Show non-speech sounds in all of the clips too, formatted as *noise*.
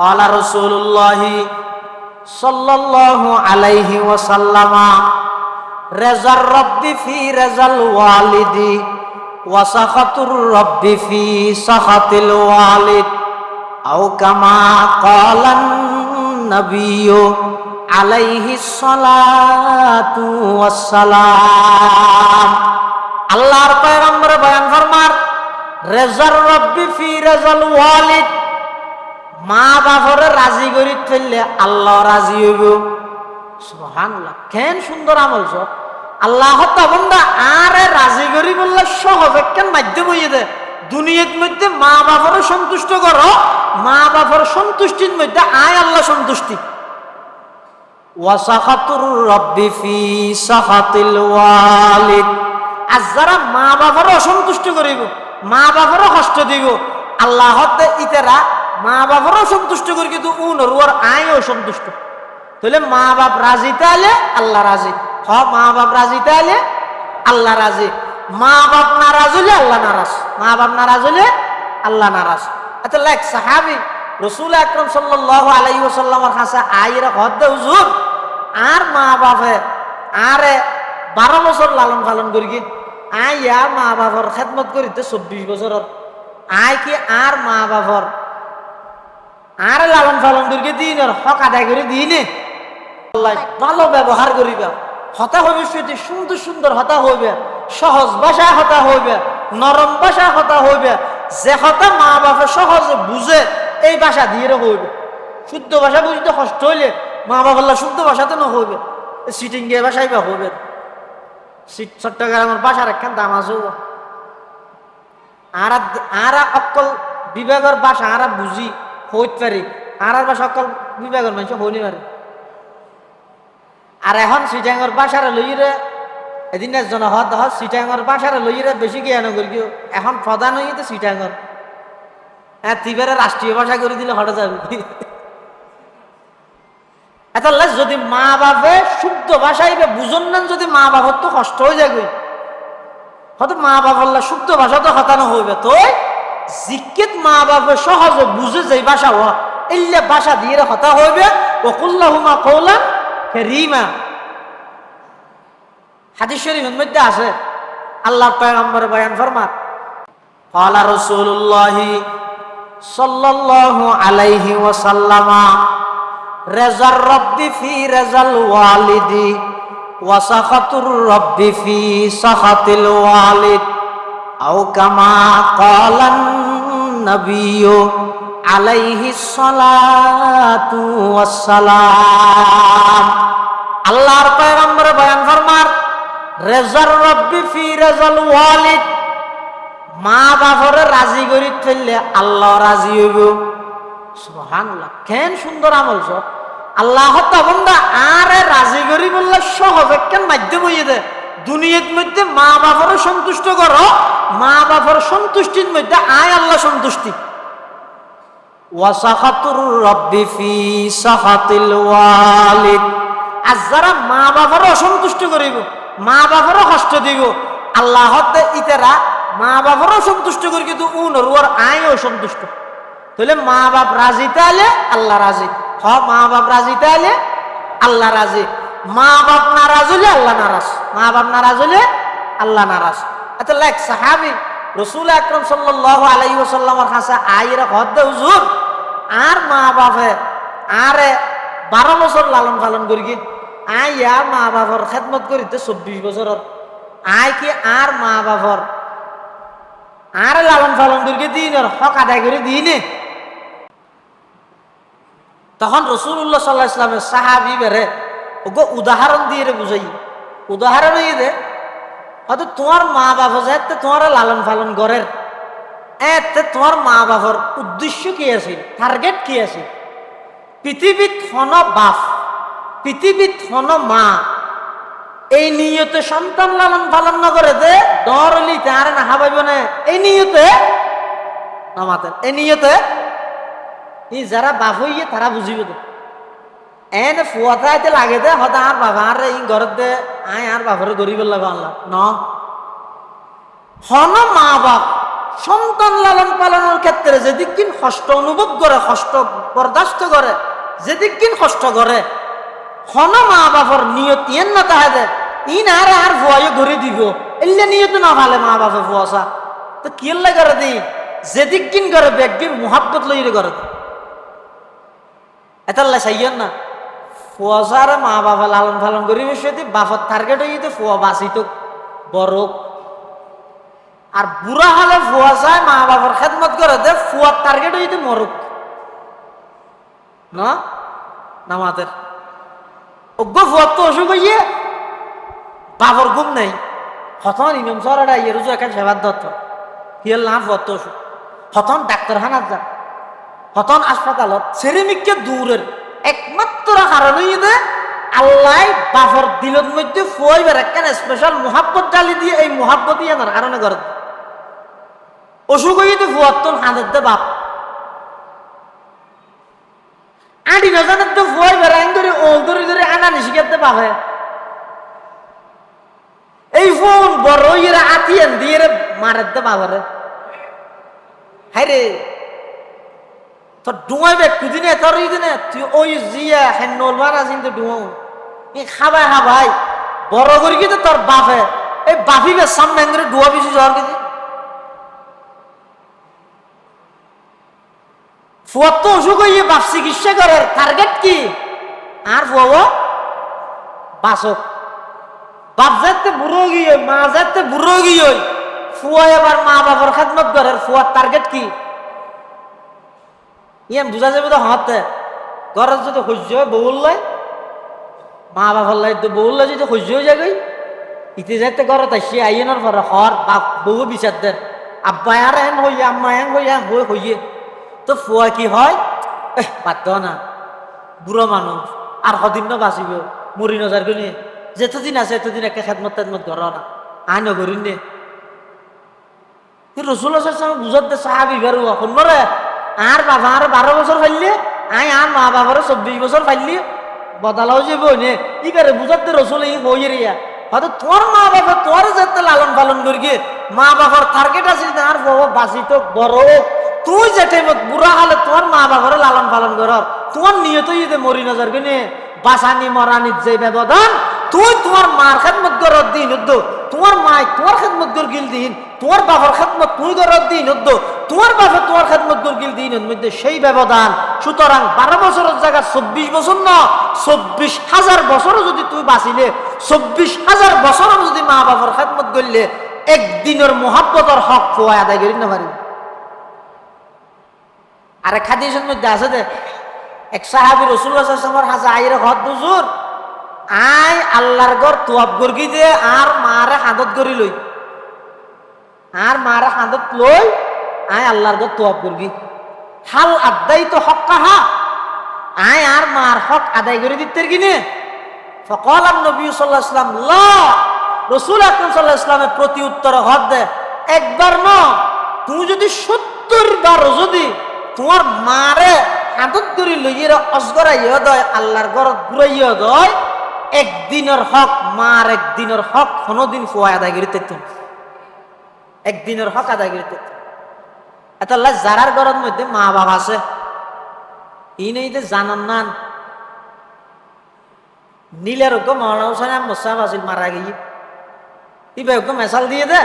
قال رسول الله صلى الله عليه وسلم رضا الرب في رضا الوالد وسخط الرب في سخط الوالد أو كما قال النبي عليه الصلاة والسلام আল্লাহর পয়গম্বর বয়ান ফরমার রেজার রব্বি ফি রেজাল ওয়ালিদ মা বাপরে রাজি করি ফেললে আল্লাহ রাজি হইব। সুবহানাল্লাহ, কেন সুন্দর আমল সব? আল্লাহ বন্ধা আরে রাজি করি বললে সহজ কেন মাধ্যম হইয়ে দে। দুনিয়ার মধ্যে মা বাপরে সন্তুষ্ট করো, মা বাপর সন্তুষ্টির মধ্যে আয় আল্লাহ সন্তুষ্টি। ওয়াসাখাতুর রব্বি ফি সাখাতিল ওয়ালিদ। আর যারা মা বাবার অসন্তুষ্ট করিব, মা বাবারও কষ্ট দিব, আল্লাহ ইতেরা মা বাবারও সন্তুষ্ট করি, কিন্তু উনর ওর আয় সন্তুষ্ট। তাহলে মা বাপ রাজি তাহলে আল্লাহ রাজি। হ মা বাপ রাজি তাহলে আল্লাহ রাজি। মা বাপ নারাজ হলে আল্লাহ নারাজ। মা বাপ নারাজ হলে আল্লাহ নারাজ। আচ্ছা লাইক সাহাবি রসুল আকরম সাল্লাহ আলাই ওসাল্লামর কাছে আইরা হদ্দে হুজুর, আর মা বাপে আরে বারো বছর লালন পালন করি কি? আই আর মা বাবার খেদমত করিতে চব্বিশ বছরত আই কি আর মা বাবার আর লালন পালন করি দিন, আর হক আদায় করে দিনে। ভালো ব্যবহার করিবা। হতা হইবে সেটি সুন্দর সুন্দর হতা হইবে। সহজ ভাষায় হতা হইবে। নরম ভাষায় হতা হইবে। যে হতা মা বাপে সহজে বুঝে, এই ভাষা দিয়ে হইবে। শুদ্ধ ভাষা বুঝতে কষ্ট হইলে মা বাবার শুদ্ধ ভাষাতে না হইবে। সিটিং গিয়ে ভাষাই বা হইবে চট্টগ্রামের বাসার একখান দাম আছে আর আর অকল বিভাগের বাসা আর বুঝি। হইতে পারি। আর আর বাসা অকল বিভাগের মানুষ হইনি পারে। আর এখন সিটাঙ্গর বাসারে লইরে, এদিন একজন হত হত সিটাঙ্গর বাসারে লইরে বেশি জ্ঞান করি কেউ এখন প্রধান হয়ে তো সিটাঙ্গর। হ্যাঁ তিবারে রাষ্ট্রীয় ভাষা করে দিলে হঠাৎ যাবে। এটা যদি মা বাপে শুদ্ধ ভাষাই বুঝন না, যদি মা বাবার তো কষ্ট হয়ে যাবে। হয়তো মা বাবার শুদ্ধ ভাষা তো হতানো হইবে। তো জিজ্ঞেত মা বাপে সহজে বুঝে যে ভাষা হ এলে ভাষা দিয়ে হতা হইবে ওকুল্লাহুমা কৌলা রিমা হাদিস শরীফের মধ্যে আছে আল্লাহ পয়গম্বর বয়ান ফরমা قال رسول الله صلى الله عليه وسلم রেজার রব্বি ফি রেজাল ওয়ালিদি ওয়াসাখাতুর রব্বি ফি সাখাতিল ওয়ালিদ আও কামা ক্বালান নবিয়্যু আলাইহি সালাতু ওয়াসসালাম। আল্লাহর পয়গম্বর বয়ান ফরমার রেজার রব্বি ফি রেজাল ওয়ালিদ। মা বাপরে রাজি করি ফেললে আল্লাহ রাজি হইব। সুবহানাল্লাহ, কেন সুন্দর আমল সব। আল্লাহ বন্ধা আরে রাজি করি বললে সহজ কেন মাধ্যম হইয়ে দে। দুনিয়ার মধ্যে মা বাবারও সন্তুষ্ট করো মা বাবার সন্তুষ্টির মধ্যে আয় আল্লাহ সন্তুষ্টি। আর যারা মা বাবারও অসন্তুষ্ট করিব মা বাবারও কষ্ট দিব, আল্লাহ ইতেরা মা বাবারও সন্তুষ্ট করি, কিন্তু উনর ওর আয় অসন্তুষ্ট তাহলে মা বাপ রাজি তাহলে আল্লাহ রাজি। হ মা বাপ রাজি তাহলে আল্লাহ রাজি। মা বাপ নারাজ হলে আল্লাহ নারাজ। মা বাপ নারাজ হলে আল্লাহ নারাজ। আচ্ছা লাইক সাহাবি, রসুল আকরম সাল্লাহ আলাই ওসাল্লামর কাছে আইরা হদ্দে হুজুর, আর মা বাপে আরে বারো বছর লালন পালন করি কি? আই আর মা বাপর খেদমত করিতে চব্বিশ বছরত আয় কি আর মা বাপর আর লালন পালন করি দিন হক আদায় করে, দিনে। তখন রসুল্লাহ সাল্লাহ ইসলামের সাহাবি বেড়ে ওকে উদাহরণ দিয়ে বুঝাই। উদাহরণ দে হয়তো তোমার মা বাবা যাতে তোমার লালন পালন করের। এতে তোমার মা বাবার উদ্দেশ্য কি আছে? টার্গেট কি আছে? পৃথিবীত হন বাপ, পৃথিবীত হন মা। এই নিয়তে সন্তান লালন পালন না করে দে ডর হলি তার না হাবাইব না। এই নিয়তে আমাদের এই নিয়তে যারা বাপ হইয়ে তারা বুঝিব তো। এন ফুয়াতে লাগে দে, হতা আর বাবা আর এই ঘরত দে, আয় আর বাবারে গরিব লাগা আনলাম ন। হন মা বাপ, সন্তান লালন পালনের ক্ষেত্রে যেদিকিন কষ্ট অনুভব করে, কষ্ট বরদাস্ত করে যেদিকিন কষ্ট করে, হন মা বাবার নিয়ত ইয়েন না তাহাদের ইন আর আর ভয় ঘুরে দিব এলে নিয়ত না ভালে মা বাবা ফুয়াশা তো কি করে দি? যেদিকিন করে ব্যক্তির মোহাব্বত লইরে করে এতাল্লা চাইয়েন না। ফুয়াশার মা বাবা লালন পালন করি বিষয়টি বাপর টার্গেট হইতে ফুয়া বাঁচিত, বড়। আর বুড়া হলে ফুয়া চায়, মা বাবার খেদমত করে দে, ফুয়ার টার্গেট হইতে মরুক। না? নামাতের অজ্ঞ ফুয়ার তো অসুখ হইয়ে বাবর ঘুম নেই। হতন ইমাম সরাটা ইয়ে রুজু একা সেবার দত্ত। হিয়াল না ফুয়ার তো অসুখ? হতন ডাক্তারখানার যান। হতন হাসপাতালত সেরেমিককে দূরের একমাত্র কারণ হইয়ে আল্লাহ বাফর দিলের মধ্যে ফুয়াই বেড়াক্কেন স্পেশাল মোহাব্বত ডালি দিয়ে এই মোহাব্বত ইয়ে কারণে করে। অসুখ হইতে ফুয়াত্তন হাঁদের দে বাপ। আডি নজানের তো ফুয়াই বেড়াইন ধরে, ওল ধরে ধরে আনা নিশিকাতে বাপে। এই ফোন বড় ইয়ে আতিয়ান দিয়ে মারের দে বাবারে হাই রে। তোর ডুয়াই বে কুদিনে তোর ই দিনে, তুই ওই জিয়া হেন নলবার আছিন তো ডুয়াও এই খাবাই খাবাই বড় করি কি তো তোর বাপে, এই বাপি বে সামনে করে ডুয়া বেশি জ্বর কিছু ফুয়ার তো অসুখ হইয়ে বাপ চিকিৎসা করে টার্গেট কি? আর ফুয়াবো বাসক। বাপ যাতে বুড়ো গিয়ে, মা যাতে বুড়ো গিয়ে, ফুয়া এবার মা বাবার খাদমত করে ফুয়ার টার্গেট কি? ইয়ান বুঝা যাবে তো হাতে ঘরের যদি সহ্য হয় বউল লাই মা বাবার লাই তো বউল লাই যদি সহ্য হয়ে যায় ইতে যাইতে ঘরত আসি আইনের পরে হর, বাপ, বউ বিচার দেন। আব্বা আর এন হইয়া, আম্মা এন হইয়া হই হইয়ে তো ফুয়া কি হয়? এহ, বাদ না। বুড়ো মানুষ, আর সদিন ন বাঁচিব? মরি নজার গুনি যেতদিন আছে, এতদিন একে খেদমত তেদমত ঘর না। আই নগরিন নে রসুল দে সাহাবি বেরু শুনবরে আর বাবা আর বারো বছর ফাইলে, আই আর মা বাবার চব্বিশ বছর ফাইলি। বদালাও যাব নে ই করে বুঝত রসুল ই হই রিয়া হয়তো তোর মা বাবা তোর যেতে লালন পালন করি মা বাবার টার্গেট আছে আর বাবা বাঁচি তো বড়। তুই যে টাইমত বুড়া হলে তোমার মা বাবার লালন পালন কর। তোমার নিয়ত ইদে মরি নজর কিনে বাসানি মরানির যে ব্যবধান, তুই তোমার মার খেদমত করার দিন তোমার মায় তোমার খেদমত গিল দিন তোমার বাবার খেদমত তুই করার দিন, উদ্দ। তোমার বাবা তোমার খেদমত গিল দিন মধ্যে সেই ব্যবধান। সুতরাং বারো বছরের জায়গা চব্বিশ বছর ন, চব্বিশ হাজার বছরও যদি তুই বাঁচিলে, চব্বিশ হাজার বছরও যদি মা বাবার খেদমত করলে, একদিনের মহাব্বতর হক ফোয়া আদায় করি না পারি। আর এক মধ্যে আছে দে এক সাহাবি রসুল্লাহামের হাজা আইরে হদ দুজুর। আই আল্লাহর ঘর তোয়াব গর্গি দে আর মারে হাঁদত গড়ি লই। আর মারে হাঁদত লই আই আল্লাহর ঘর তোয়াব গর্গি হাল আদাই তো হক কাহা? আয় আর মার হক আদায় করে দিতে কিনে ফকল নবী সাল্লাহ ইসলাম ল। রসুল আকরম সাল্লাহ ইসলামের প্রতি উত্তর হক দে। একবার ন, তুমি যদি সত্তর বার যদি তোমার মারে আদত করে লইয়ের অসগরাইয়া দয় আল্লাহর ঘরত ঘুরাইয়া দয় একদিনের হক, মার একদিনের হক, কোনোদিন ফোয়া আদায় করিতে একদিনের হক আদায় করিতে এটা যারার ঘরের মধ্যে মা বাবা আছে। ই নেই যে জানান নান নীলের ওকে মৌলানা হোসেন মোসাফ আছিল মারা গিয়ে ইবে ওকে মেশাল দিয়ে দে।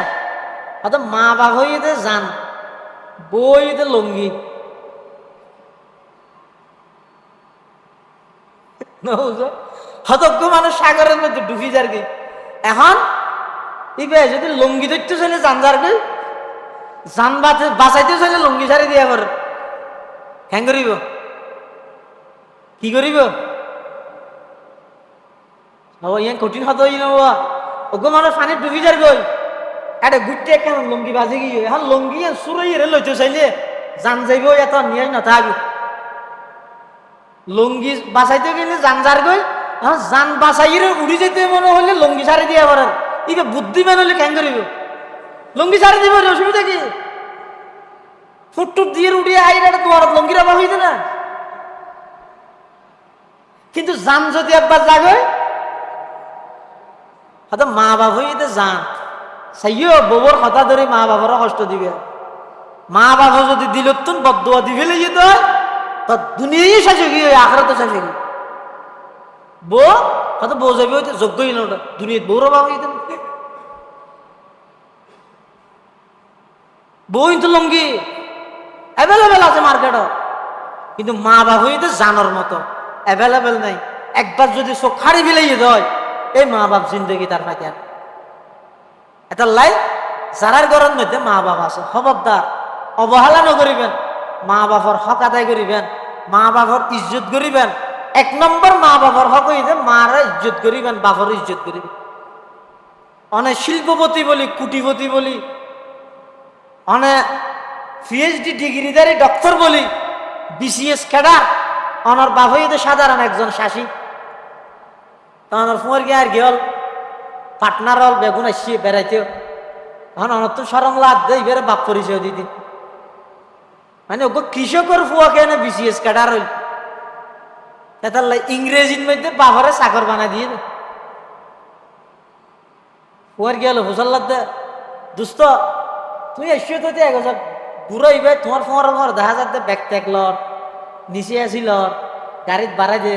হয়তো মা বাবা হইয়ে দে জান। বই দে লঙ্গি। হতজ্ঞ মানুষ সাগরের মধ্যে ডুবি যার গে এখন ইবে যদি লঙ্গি ধরতে চলে জান যার গে জান বাঁচাইতে চলে লঙ্গি ছাড়ি দিয়া পর হ্যাং করিব? কি করিব? ইয়ান কঠিন হত ওগো মানুষ পানি ডুবি যার গই এটা গুটে কেন লঙ্গি বাজে গিয়ে? এখন লঙ্গি সুরই রে লইতে চাইলে জান যাইব, এত নিয়ে নথাকবে লঙ্গি বাঁচাইতে গেলে জান যার গই এখন জান বাঁচাইরে উড়ি যেতে মনে হলে লঙ্গি ছাড়ি দিয়ে আবার ইকে বুদ্ধিমান হলে কেন করিব লঙ্গি ছাড়ি দিব অসুবিধা কি? ফুটটুট দিয়ে উড়িয়ে আইরে তোমার লঙ্গিরা বা হইতে না। কিন্তু যান যদি একবার জাগে হয়তো মা বাবা হইতে যান সাইও ববর কথা ধরে মা বাবারও কষ্ট দিবে। মা বাবা যদি দিলতুন বদুয়া দি ফেলে যেতে হয় তো দুনিয়াই শাসকি হয় আখড়া তো শাসকি বউ কত বউ যাবে হইতে যোগ্যই না। ওটা দুনিয়ার বউরা বাবা হইতে বউ কিন্তু লঙ্গি। অ্যাভেলেবেল আছে মার্কেটত কিন্তু মা বাবা হইতে জানার মতো। অ্যাভেলেবেল নাই। একবার যদি চোখ খাড়ি ফেলাই দেয় এই মা বাপ জিন্দগি তার পাইতে এটা লাই, যারার ঘরের মধ্যে মা বাপ আছে খবরদার অবহেলা নকরিবেন। মা বাবার হক আদায় করিবেন। মা বাবার ইজ্জত করিবেন। এক নম্বর মা বাবার হক হইতে মারা ইজ্জত করিবেন বাবার ইজ্জত করিবেন অনেক শিল্পপতি বলি, কুটিপতি বলি অনেক পিএইচডি ডিগ্রিধারী ডক্টর বলি বিসিএস ক্যাডার, অনার বাপ হইতে সাধারণ একজন শাসী। তখন ফুয়ার গিয়ে আর গেল পাটনার হল বেগুন আসছি বেড়াইতেও। তখন অনত তো সরম লাদ দেয় এবারে বাপ পরিচয় দিদি মানে ওকে কৃষকের ফুয়া কেন বিসিএস ক্যাডার হইল। তার ইংরেজির মধ্যে বাবারে চাকর বানাই দিয়ে দে। ফুয়ার গেল হুসাল্লাদ দে। দুস্ত, তুই এসিও তো এক হাজার বুড়ো ইবে তোমার ফোঁয়ার ঘর দেখা যাচ্ছে ব্যাগ ট্যাগ লর, নিচে আসিল গাড়িত বাড়াই দে।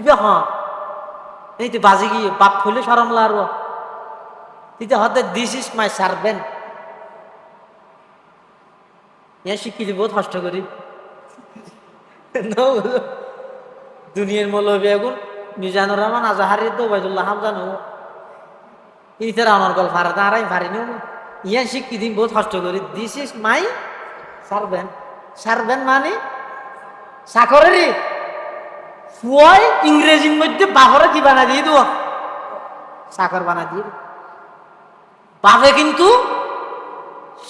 ইবে হ্যাঁ এই তো বাজি গিয়ে বাপ খুলে সরম লারব তিতে হতে দিস ইস মাই সার্ভেন্ট ইয়া শিক্ষিত বহুত কষ্ট করি। *laughs* দুনিয়ার মৌলবী এখন মিজানুর রহমান আজাহারি তো বাইদুল্লাহ হামজান ইতার আমার গল ফারা দাঁড়াই ফারি নি ইয়া শিক্ষিত বহুত কষ্ট করি। This is my servant servant মানে চাকরেরই। ফুয়াই ইংরেজির মধ্যে বাপরে কি বানা দিয়ে দেব? চাকর বানা দিয়ে বাপে কিন্তু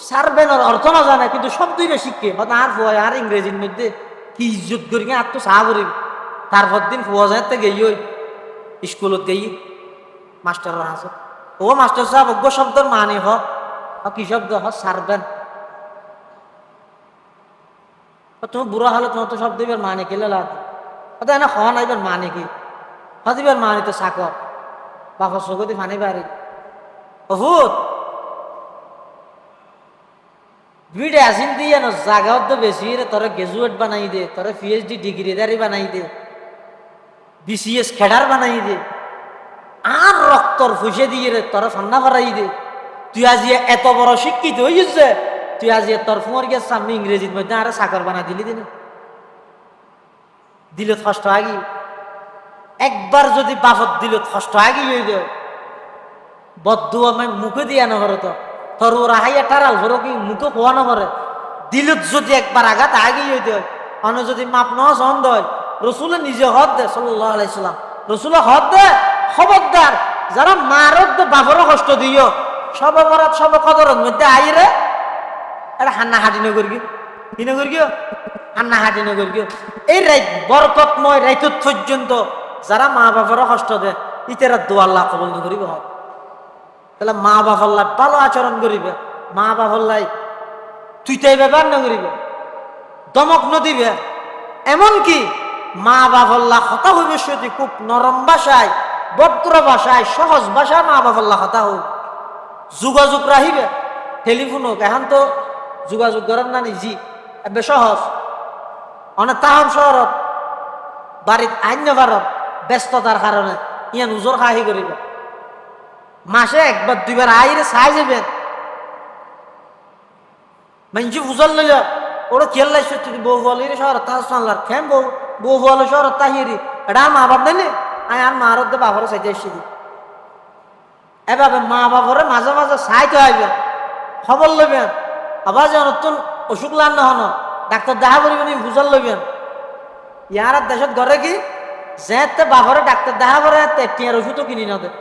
সারবেনের অর্থ না জানে কিন্তু সব দুইটা শিখে হয়তো আর ফুয়াই আর ইংরেজির মধ্যে কি ইজ্জত করি আর তো চাহ করি। তারপর দিন ফুয়া যায় তো গেই ওই স্কুলত গেই মাস্টার আছে ও মাস্টার সাহেব, অজ্ঞ শব্দর মানে হ। কি শব্দ? হ, সারবেন। তুমি বুড়া হলে তোমার তো শব্দ এবার মানে কেলে লাগ? এনে খাওয়া না এবার মানে কি? হয়তো এবার মানে তো চাকর বাপর চকুতি ফানি বাড়ি। বহুত ভিড়ে আসিন দিয়ে জাগাও তো বেশি রে, তোরা গ্রাজুয়েট বানাই দে, তোরা পিএইচডি ডিগ্রিদারি বানাই দে। বিসিএস খেডার বানাই দে। আর রক্তর ফুসে দিয়ে রে, তোরা ফান্না ভরাই দে। তুই আজি এত বড় শিক্ষিত হয়েছে তুই আজি তোর ফুমার গিয়ে সামনে ইংরেজির মধ্যে আরে চাকর বানাই দিলি দিন। দিল কষ্ট আগি। একবার যদি বাফত দিল কষ্ট আগি হয়ে দেয় বদ্ধ আমি মুখে দিয়া নগরে তো। তোর ওরা হাইয়া টারাল ভরো কি মুখে খোয়া নগরে দিলত যদি একবার আঘাত আগে হয়ে দেয় অন্য যদি মাপ নস অন্ধ হয় রসুলে নিজে হদ দে আলাইসাল্লাম রসুলে হদ দে, খবরদার, যারা মারত বাপরও কষ্ট দিও। সব মরাত সব কদরের মধ্যে আইরে এটা হান্না হাঁটি নগর গিয়ে। কি নগর গিয়ে? হান্না হাঁটি নগর গিয়ে। এই রাইত, বরকতময় রাইতত পর্যন্ত যারা মা বাবারও কষ্ট দেয় ইতেরা দোয়াল্লাহ কবল নগরিব হয় তাহলে মা বাবাল্লাই ভালো আচরণ করিবে। মা বাবাল্লাই তুই তাই ব্যবহার না করিবে। দমক নদিবে। এমনকি মা বাবাল্লা হতা হইবে সত্যি খুব নরম ভাষায়, ভদ্র ভাষায়, সহজ ভাষায় মা বাবাল্লা হতা হোক যোগাযোগ রাখিবে টেলিফোন হোক, এখন তো যোগাযোগ করার না নিজি, এবে সহজ। অনেক তাহন শহরত, বাড়িত আইন ভারত ব্যস্ততার কারণে ইয়ান উজোর খাহি করিবে। মাসে একবার, দুইবার আইরে চাই যাবেন। মানুষ বুঝল লইল ওরা খেল লাইছে তুই বউ বলি রে শহর তাহ সানলার খেম বউ। বউ বলে শহর তাহিরি। এটা মা বাপ নেই আই আর মা রদ্দে বাবার সাইতে এসে দি এভাবে মা বাবারে মাঝে মাঝে সাইতে হইবে খবর লইবেন। আবার যে নতুন অসুখ লান হন, ডাক্তার দেখা করিবেন বুঝাল লইবেন। ইয়ার দেশত ঘরে কি? যেতে বাবারে ডাক্তার দেখা করে টিয়ার ওষুধও কিনি না দেয়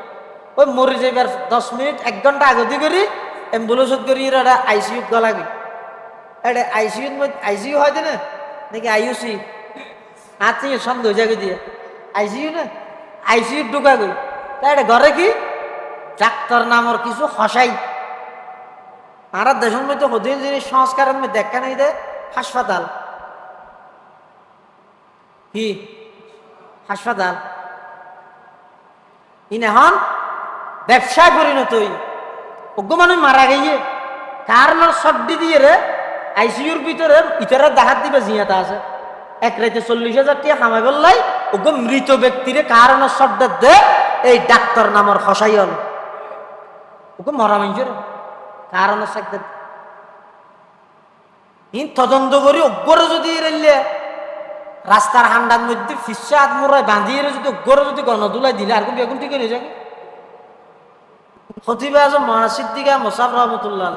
ওই মরি যাইবার দশ মিনিট, এক ঘণ্টা আগতি করি, অ্যাম্বুলেন্সত করি এটা আইসিউত গলাগি এটা আইসিউত আইসিইউ হয় না, নাকি আইউসি থেকে সন্দেহ জাগে দিয়ে আইসিইউ না? আইসিইউ ঢুকা গই তা এটা ঘরে কি? ডাক্তার নামর কিছু হসাই। আর দেশের মধ্যে হদিন জিনিস সংস্কারের মধ্যে দেখা নেই দে, হাসপাতাল। কি? হাসপাতাল। ইন এখন ব্যবসা পরিণত হই। অজ্ঞ মানুষ মারা গিয়ে কারণ সর্দি দিয়ে রে, আইসিইউর ভিতরে ইতারা দেখাত দিবে জিয়াতা আছে। এক রাইতে চল্লিশ হাজার টিয়া খামাই বললাই, ওগো মৃত ব্যক্তিরে কারণ শব্দ দে? এই ডাক্তার নামর খসাই হল ওকে মরা মানুষের কারণ শব্দ ইন তদন্ত করি অজ্ঞরে যদি রেলে রাস্তার হান্ডার মধ্যে ফিসা আত্মরায় বাঁধিয়ে যদি অজ্ঞরে যদি গণদুলাই দিলে, আর বেগুন ঠিক হয়ে যাবে? খতিবে আজম মহাসিদ্দিকা মোসাফ রহমতুল্লাহ।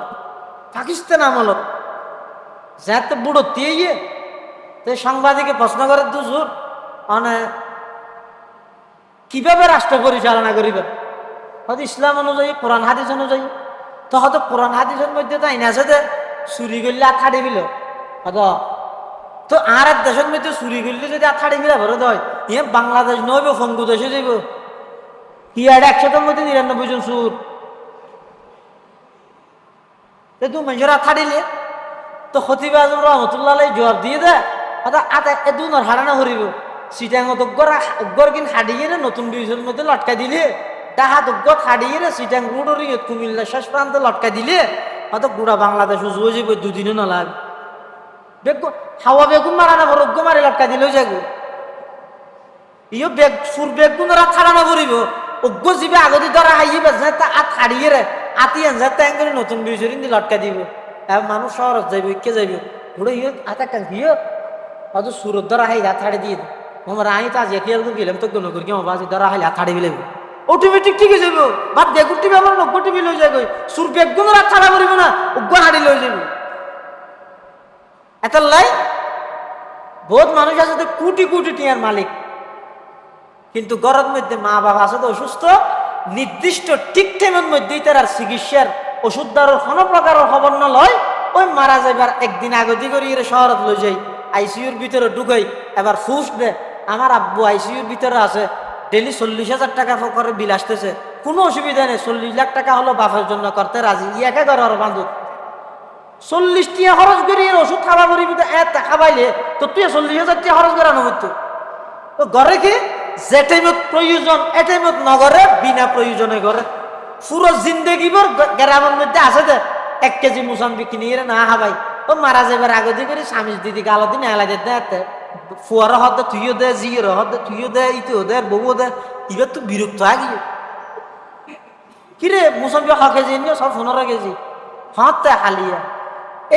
পাকিস্তান আমলত যাতে বুড়ো দিয়ে তো সাংবাদিকে প্রশ্ন করে, দুজুর মানে কীভাবে রাষ্ট্র পরিচালনা করিবে? হয়তো ইসলাম অনুযায়ী, কোরআন, হাদিস অনুযায়ী। তো হয়তো কোরআন, হাদিসের মধ্যে তো আইনা আছে যে, চুরি করলে আথাড়ি দিল হয়তো। তো আর এক দেশের মধ্যে চুরি করলে যদি আথাড়ি মিলা ভরে দেয় ইয়ে বাংলাদেশ নইব ফঙ্গু দেশে যাইব। ইয়ার একশোটার মধ্যে নিরানব্বই জন সুর তো মানুষের আথাড়িলে তো খতিবে রহমতুল্লাহ জবাব দিয়ে দে হয়তো আতা এ দুনোর হারানা হরিব সিটাং অতজ্ঞর অজ্ঞর কিন হাডিয়ে নতুন ডিভিশনের মধ্যে লটকাই দিলে। তাহা অজ্ঞ হাডিয়ে রে সিটাং রুডর কুমিল্লা শেষ প্রান্তে লটকাই দিলে। হয়তো গুড়া বাংলাদেশ উজু যাবে দুদিনও না বেগুন হাওয়া বেগুন মারা না অজ্ঞ মারি লটকাই দিলেও যাগো ইয়ে বেগ সুর বেগুন ওরা থাড়ানো করিব অজ্ঞ জীবে আগতি ধরা হাইয়ে বেছে তা আত হারিয়ে রে আতি আনজার তাই করে নতুন বিচরিন দি লটকা দিব। মানুষ শহরত যাইব কে যাইব। ঘুরে ইয়ে আতা কাল হিয় অত সুরত ধরা হাই হাত হাড়ি দিয়ে আমার আই তো আজ একিয়াল তো গেলাম তো কোনো করি কেমন বাসি ধরা হাই হাত হাড়ি বিলে অটোমেটিক ঠিক হয়ে যাব বা বেগুন টিভি আমার টিভি লই যাবে সুর বেগুন রাত ছাড়া না হাড়ি লই বহুত আছে কোটি মালিক কিন্তু গরমের মধ্যে মা বাবা আছে তো অসুস্থ নির্দিষ্ট ঠিক টাইমের মধ্যেই তার চিকিৎসার ওষুধ দেওয়ার কোনো প্রকারের খবর না লয় ওই মারা যাইবার একদিন আগতি করি শহরত লই যাই আইসিইউর ভিতরে ঢুকাই, এবার ফুস দে। আমার আব্বু আইসিইউর ভিতরে আছে ডেলি চল্লিশ হাজার টাকা করে বিল আসতেছে। কোনো অসুবিধা নেই, চল্লিশ লাখ টাকা হলো বাপের জন্য করতে রাজি। ইয়াকে ঘর আর বান্ধব চল্লিশ টিয়া খরচ করি ওষুধ খাওয়া করি এত খাবাইলে, তো তুই চল্লিশ হাজার টিয়া খরচ করা নবতো তো ঘরে কি? যে টাইমত প্রয়োজন, এ টাইমত নগরে, বিনা প্রয়োজনে করে পুরো জিন্দগি ভর গ্রামের মধ্যে আছে দে। এক কেজি মুসাম্বি কিনে এর না হাবাই ও মারা যাবার আগদি করে স্বামী দিদি গালো দিন এলা যেতে এতে। ফুয়ার হতে তুইও দে, জিয়ের হতে তুইও দে, ইতিও দে বউ দে এবার তো বিরক্ত আগিয়ে কিরে মুসাম্বি হ কেজি নিও সব পনেরো কেজি হতে হালিয়া।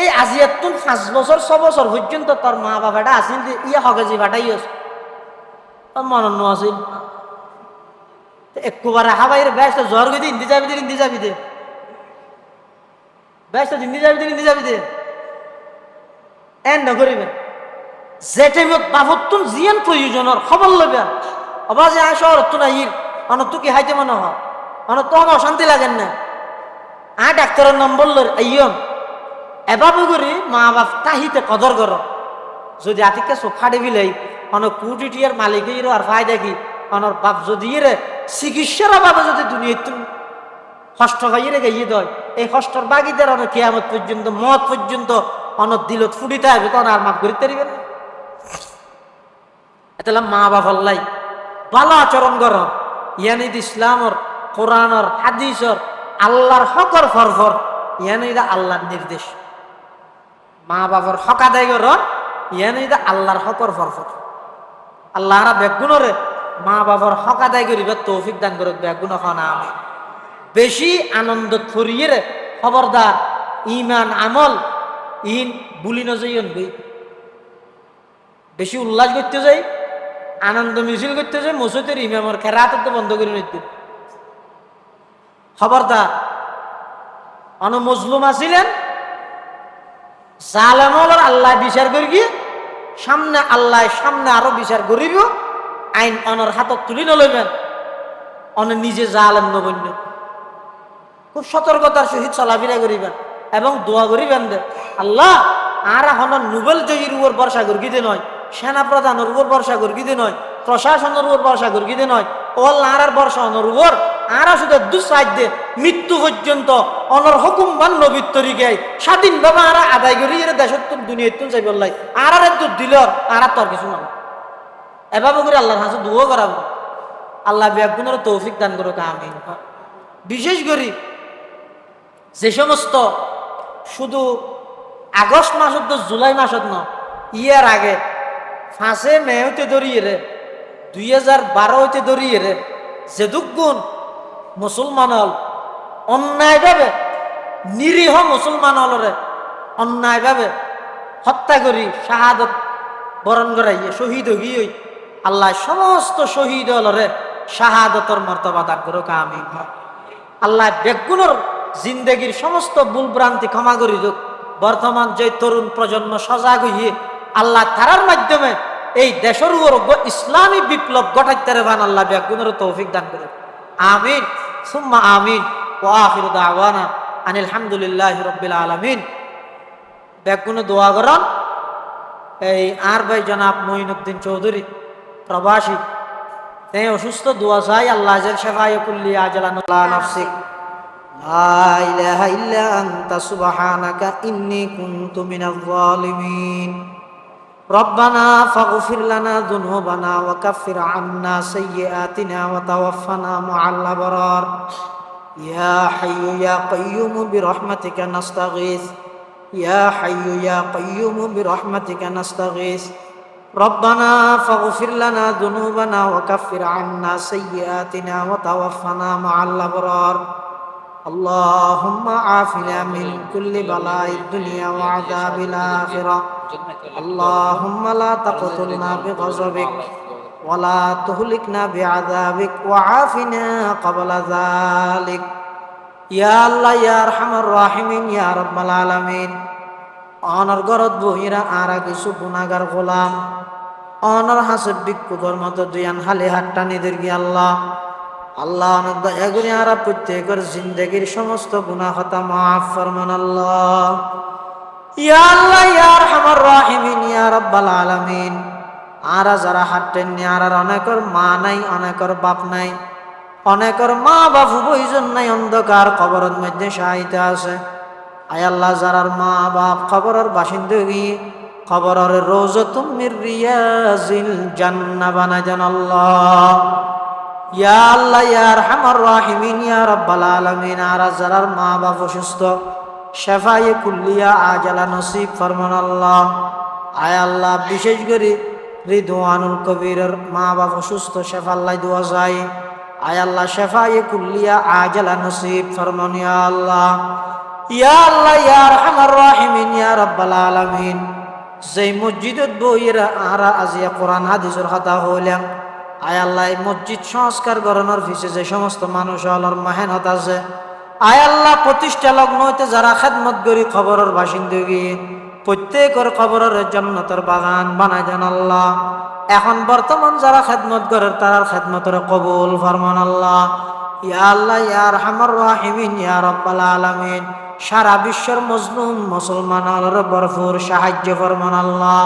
এই আজি তুন পাঁচ বছর, ছ বছর পর্যন্ত তোর মা বাবাটা আসিল যে ইয়ে হ কেজি বাটাইস মনন আছিল। একবারে হাবাইয়ের ব্যস্ত জ্বর গদি হিন্দি যাবি দে হিন্দি যাবি দে। ব্যস্ত হিন্দি যাবি দে হিন্দি যাবি দে। এন নকরিবে যে টাইমত বাবতুন জিয়ান প্রয়োজনের খবর লবে অবাজে আয় শহর তো নাই অন তো কি হাইতে মনে হয়? অন তো আমার অশান্তি লাগেন না। আ ডাক্তারের নম্বর লর আইয়ম এবাবু করি মা বাপ তাহিতে কদর কর যদি আতিকে সোফা ডিবিলাই অন কোটি টিয়ার মালিক আর ফায়দা কি অনর বাপ যদি রে চিকিৎসার অভাবে যদি দুনিয়ায় তুমি কষ্ট ভাইয়ে গাইয়ে দেয়, এই কষ্টর বাগিদের অনেক কেয়ামত পর্যন্ত, মত পর্যন্ত অনর দিলত ফুটিতে হবে তখন আর মাফ করিতে পারিবে না। এতলা মা বাবাল্লাই ভালো আচরণ কর। ইয়ানিদ ইসলামর, কোরআনর, হাদিসর, আল্লাহর হকর ফরফর ইয়ানিদা আল্লাহর নির্দেশ। মা বাবার হক আদায় কর, ইয়ানিদা আল্লাহর হকর ফরফর আল্লাহরা বেগুনরে মা বাবার হক আদায় করিবে, তৌফিক দান করুক বেগুন খানা আমি বেশি আনন্দ থরিয়ে রে, খবরদার ইমান আমল ইন বুলি নজইন গই বেশি উল্লাস করতে যাই, আনন্দ মিছিল করতে যাই, মসজিদের ইমামর খেরাত তো বন্ধ করে নিতে। খবরদার, অন মজলুম আছিলেন জালেমল আল্লাহ বিচার করি গিয়ে সামনে আল্লাহ সামনে আরও বিচার করিব, আইন অনর হাতত তুলি নলইবেন। অন নিজে জালেম নবন্য। খুব সতর্কতার সহিত চলাফেরা করিবেন। এবং দোয়া করিবেন দে আল্লাহ, আর এখন নোবেল জয়ীর উপর বর্ষা গর্গিতে নয়? সেনা প্রধানের উপর বর্ষা গর্গিতে নয়? প্রশাসনের উপর বর্ষা গর্গিতে নয়? ওল আর বর্ষা অনর উপর। আর শুধু দুঃসাধ্য মৃত্যু পর্যন্ত অনর হুকুম বান নবীর তরিকায় স্বাধীনভাবে আর আদায় করি, এর দেশের তুন দুনিয়ার চাই বললাই আর আর দুধ দিল আর তোর কিছু না। এভাবে করে আল্লাহর হাসে দুও করাবো। আল্লাহ ব্যাগুনের তৌফিক দান করুক আমি বিশেষ করি যে সমস্ত শুধু আগস্ট মাসত তো জুলাই মাসত ন, ইয়ার আগে। ফাঁসে মে হইতে ধরিয়ে রে, দুই হাজার বারো হইতে ধরিয়ে রে, যেদুক গুণ মুসলমান হল, অন্যায়ভাবে নিরীহ মুসলমান হলরে অন্যায়ভাবে হত্যা করি, শাহাদত বরণ করাইয়ে, শহীদ হই। আল্লাহ সমস্ত শহীদ হলরে শাহাদতর মর্তবা দান করো আমি আল্লাহ বেগুনোর জিন্দগির সমস্ত ভুল ভ্রান্তি ক্ষমা করি দিক বর্তমান যে তরুণ প্রজন্ম সজাগ হইয়ে আল্লাহ তারার মাধ্যমে এই দেশের উপর ইসলামী বিপ্লব ঘটাইতে বান আল্লাহ বেগুনের তৌফিক দান করে। আমিন। সুম্মা আমিন। ও আখির দাওয়ানা আনিল হামদুলিল্লাহ রব্বিল আলামিন। বেগুনে দোয়া করন। এই আর ভাই জনাব মঈনুদ্দিন চৌধুরী, প্রবাসী। তাই অসুস্থ দোয়া চাই, আল্লাহ জেল শেফায় কুল্লি আজলানুল্লাহ নাফসিক। لا إله إلا أنت سبحانك إني كنت من الظالمين. ربنا فاغفر لنا ذنوبنا وكفر عنا سيئاتنا وتوفنا مع الأبرار. يا حي يا قيوم برحمتك نستغيث. يا حي يا قيوم برحمتك نستغيث. ربنا فاغفر لنا ذنوبنا وكفر عنا سيئاتنا وتوفنا مع الأبرار. اللهم عافنا من كل بلاء الدنيا وعذاب الآخرة اللهم لا تقتلنا بغضبك ولا تهلكنا بعذابك وعافنا قبل ذلك يا الله يا أرحم الراحمين يا رب العالمين অনর গরত বহিরা আরা কিছু গুণাগার গোলাম অনর হাসে বিক্ষুকর মতো দুয়ান হালে হাট্টা নিদের গিয়ে আল্লাহ আল্লাহ করে আরা প্রত্যেকের জিন্দগির সমস্ত গুণা হতা মাফ ফরমান আল্লাহ। ইয়া আল্লাহ, ইয়া আরহামার রাহিমিন, ইয়া রাব্বাল আলামিন। আরা যারা হাঁটতেন নি আরার অনেকের মা নাই, অনেকের বাপ নাই, অনেকের মা বাপু বইজন নাই, অন্ধকার কবরের মধ্যে সাহিত্য আছে। আয় আল্লাহ, যারার মা বাপ খবরের বাসিন্দা গিয়ে খবরের রোজ তুমির রিয়াজিল জান্না বানা জান আল্লাহ। ইয়া আল্লাহ, ইয়া আরহামার রাহিমিন, ইয়া রাব্বাল আলামিন। আর যারার মা বাপ অসুস্থ, শেফায়ে কুল্লিয়া আজালা নসিব ফরমান আল্লাহ। আয় আল্লাহ, বিশেষ করে রিদওয়ানুল কবিরের মা বাপ অসুস্থ শেফা আল্লাহ দোয়া যায় আয় আল্লাহ, শেফায়ে কুল্লিয়া আজালা নসিব ফরমান ইয়া আল্লাহ। ইয়া আল্লাহ, ইয়া আরহামার রাহিমিন, ইয়া রাব্বাল আলামিন। যেই মসজিদত বইয়েরা আরা আজিয়া কোরআন, হাদিসের কথা হইলাম। আয় আল্লাহ, এই মসজিদ সংস্কার করানোর পিছে যে সমস্ত মানুষ আল্লাহর মেহনত আছে, আয় আল্লাহ, প্রতিষ্ঠা লগ্ন হইতে যারা খেদমত করি খবরের বাসিন্দা গিয়ে প্রত্যেকের খবরের জন্নতের বাগান বানাই দেন আল্লাহ। এখন বর্তমান যারা খেদমত করে, তার খেদমতের কবুল ফরমান আল্লাহ। ইয়া আল্লাহ ইয়ার হামার রাহিমিন, ইয়া রব্বাল আলামিন। সারা বিশ্বের মজলুম মুসলমানের ভরপুর সাহায্য ফরমান আল্লাহ।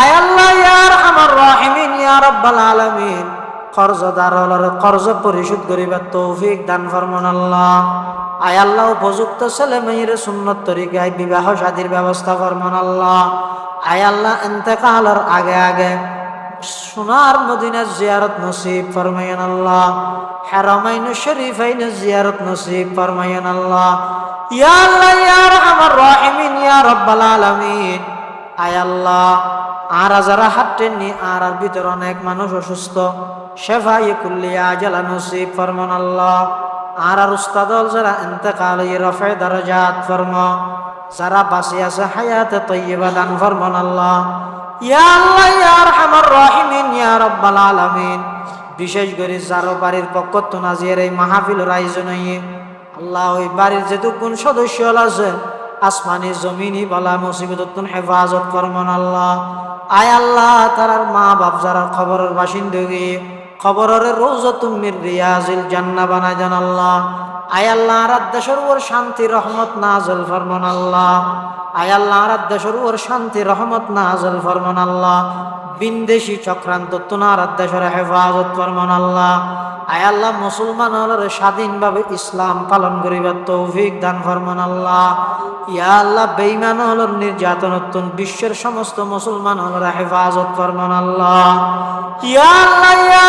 আয় আল্লাহ, ইয়ার আমার রাহিমিন, ইয়া রব্বাল আলামিন। কর্জদার কর্জ পরিশোধ করিবার তৌফিক দান ফরমান আল্লাহ। আয় উপযুক্ত ছেলে মেয়ের সুন্নত তরিকায় বিবাহ শাদীর ব্যবস্থা ফরমান আল্লাহ। আয় আল্লাহ এতেকালের আগে আগে সোনার মদিনার জিয়ারত নসিব ফরমায়ান আল্লাহ। হারামাইন শরীফাইন জিয়ারত নসিব ফরমায়ান আল্লাহ। ইয়া আল্লাহ ইয়া রহমান রাহিমিন, ইয়া রব্বাল আলামিন। আয় আল্লাহ আর যারা হাঁটেননি আর আর ভিতরে অনেক মানুষ অসুস্থ। শেফাই কুল্লিয়া জালা নসিব ফরমান আল্লাহ। আর আর উস্তাদল যারা এতেকাল রফে দরজাত ফরম। যারা বাসি আছে হায়াতে তৈবা দান ফরমান আল্লাহ। ইয়া আল্লাহ, ইয়া আরহামার রাহিমিন, ইয়া রাব্বাল আলামিন। বিশেষ করে যারো বাড়ির পক্ষ তো নাজিয়ার এই মাহফিলের আয়োজন হইয়ে আল্লাহ ওই বাড়ির যেটুকুন সদস্য আছে আসমানি জমিনি বলা মুসিবত হেফাজত করমন আল্লাহ। আয় আল্লাহ তারার মা বাপ যারা খবরের বাসিন্দা গিয়ে খবরের রোজ তুমির রিয়াজিল জান্না বানাই জান আল্লাহ। আয় আল্লাহ রাদ্দেশ্বর ওর শান্তি, রহমত নাজল ফরমান আল্লাহ। আয় আল্লাহ রাদ্দেশ্বর ওর শান্তি, রহমত নাজল ফরমান আল্লাহ। বিন্দেশি চক্রান্ত তুনার দেশের হেফাজত ফরমান আল্লাহ। আয় আল্লাহ, মুসলমান হলের স্বাধীনভাবে ইসলাম পালন করিবার তৌফিক দান ফরমান আল্লাহ। ইয়া আল্লাহ বেইমান হলর নির্যাতনত্তন বিশ্বের সমস্ত মুসলমান হলের হেফাজত ফরমান আল্লাহ। ইয়া আল্লাহ, ইয়া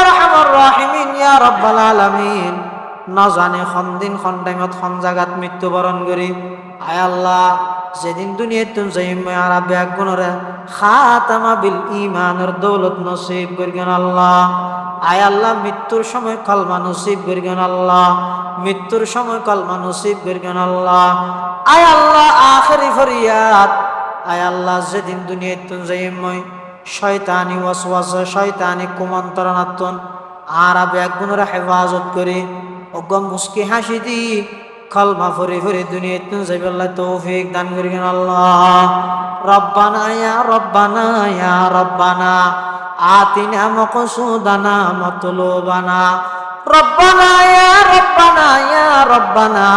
রহমান, ইয়া রব্বাল আলামিন। না জানে খন খন জাগাত মৃত্যুবরণ করি। আয় আল্লাহ, যেদিন দুনিয়ায় তুমি যাই মারা ব্যাগ গুণরে খাতামা বিল ইমানের দৌলত নসিব করিগন আল্লাহ। আয় আল্লাহ, মৃত্যুর সময় কলমা নসিব করিগন আল্লাহ। মৃত্যুর সময় কলমা নসিব করিগন আল্লাহ। আয় আল্লাহ, আখেরি ফরিয়াদ। আয় আল্লাহ, যেদিন দুনিয়ায় তুমি যাই মই শয়তানি ওয়াসওয়াসা, শয়তানি কুমন্ত্রণাত্মন। আর ব্যাগ গুণরে হেফাজত করে অগম মুস্কি হাসি দি কলমা ফরি ফরি দুনিয়া তুন যাইবাল্লাহ তৌফিক দান করিবেন আল্লাহ রব্বানা ইয়া রব্বানা ইয়া রব্বানা আতিনা মকসুদানা মতলুবানা রব্বানা ইয়া রব্বানা ইয়া রব্বানা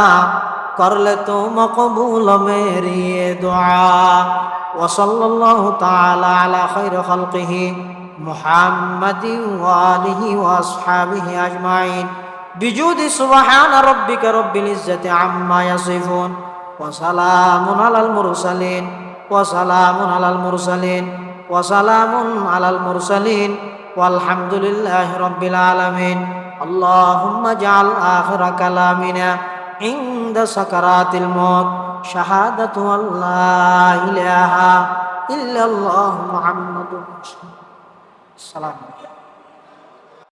করলে তো মকবুল মেরি দোয়া وصلى الله تعالى على خير خلقه محمد وآله وأصحابه أجمعين بجود سبحان ربك رب العزة عما يصفون وسلام على المرسلين وسلام على المرسلين وسلام على المرسلين والحمد لله رب العالمين اللهم اجعل آخر كلامنا عند سكرات الموت شهادة أن لا إله إلا الله محمد رسول সালাম